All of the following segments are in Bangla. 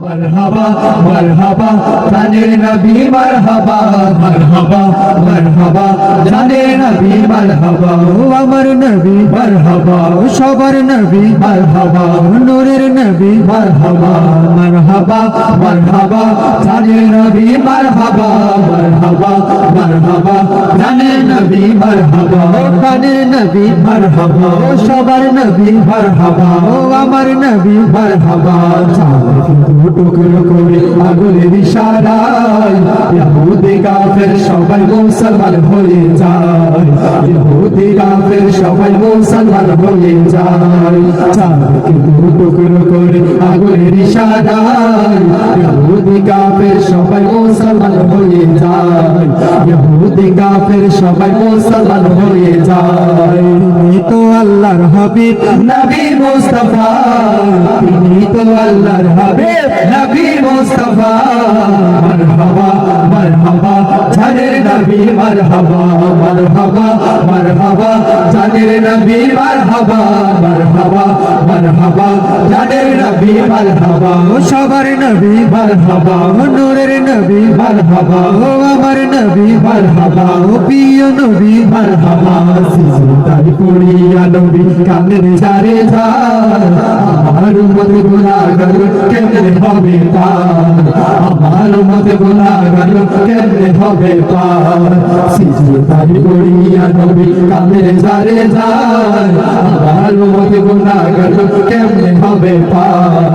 মারহাবা মারহাবা জানের নবী মারহাবা মারহাবা মারহাবা জানের নবী মারহাবা আমার নবী মারহাবা সবার নবী মারহাবা নূরের নবী মারহাবা মারহাবা মারহাবা জানের নবী মারহাবা মারহাবা মারহাবা জানের নবী মারহাবা কানের নবী মারহাবা সবার নবী মারহাবা আমার নবী মারহাবা টুকরো করে আগুনের ইশারায় ইহুদি কাফের সবাই যায়। ইহুদি কাফের সবাই মুসলমান হয়ে যায়। চাঁদকে করে আগুনের ইশারায় ইহুদি কাফের সবাই মুসলমান হয়ে যায়। ইহুদি কাফের সবাই মুসলমান হয়ে যায়। তো আল্লাহর হবে নবী মুস্তাফা। তিনি তো আল্লাহর হবে নবী মুস্তাফা। নবী, মারহাবা মারহাবা মারহাবা, জানের নবী, মারহাবা মারহাবা মারহাবা, জানের নবী, মারহাবা, সবার নবী, মারহাবা, নূরের নবী, মারহাবা আমার নবী, মারহাবা প্রিয় নবী, মারহাবা, সিজদার করিয়া নবী, কানের জারে যায় আমার মত গুনাহগার কেমনে হবে পার আমার মত কেমনে হবে পার সিজদার করিয়া নবী কানের জারে যায় আমার মত গুনাহগার কেমনে হবে পার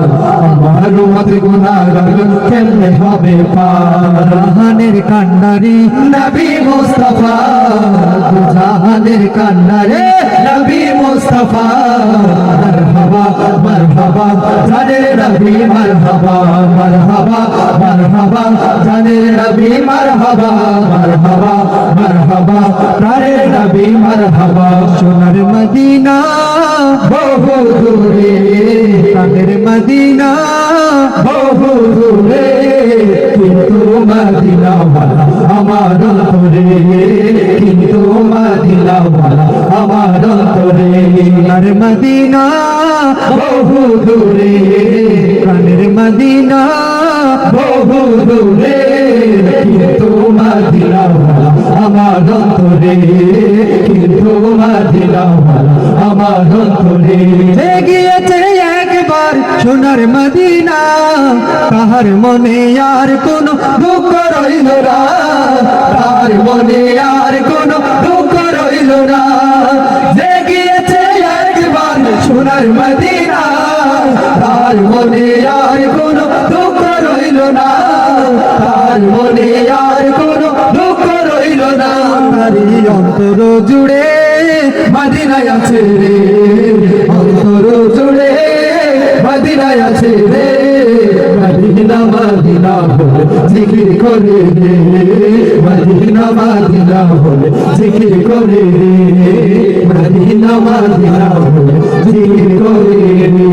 আমার মত গুনাহগার কেমনে হবে পার জাহানের কান্নারি নবী মুস্তাফা। জাহানের কান্নারে নবী মুস্তাফা। মারহাবা জানের নবী মারহাবা মারহাবা মারহাবা, জানের নবী মারহাবা মারহাবা মারহাবা প্রাণের নবী মারহাবা। সোনার মদিনা, বহু দূরে প্রাণের মদিনা। কিন্তু মদিনাওয়ালা আমার অন্তরে আর মদিনা, বহু দূরে। প্রাণের মদিনা, বহু দূরে। কিন্তু আমার অন্তরে, কিন্তু আমার অন্তরে। গিয়েছে একবার সোনার মদিনা, তাহার মনে আর কোন দুঃখ রইল না। তাহার মনে আর সোনার মদিনা, তার মনে আর দুঃখ রইল না। তার মনে আর দুঃখ রইল না। তারি অন্তর জুড়ে মদিনায় আছে রে। অন্তর জুড়ে মদিনায় আছে রে। মদিনা মদিনা বলে জিকির করে রে। মদিনা মদিনা বলে জিকির করে রে। মদিনা মদিনা বলে জিকির করে রে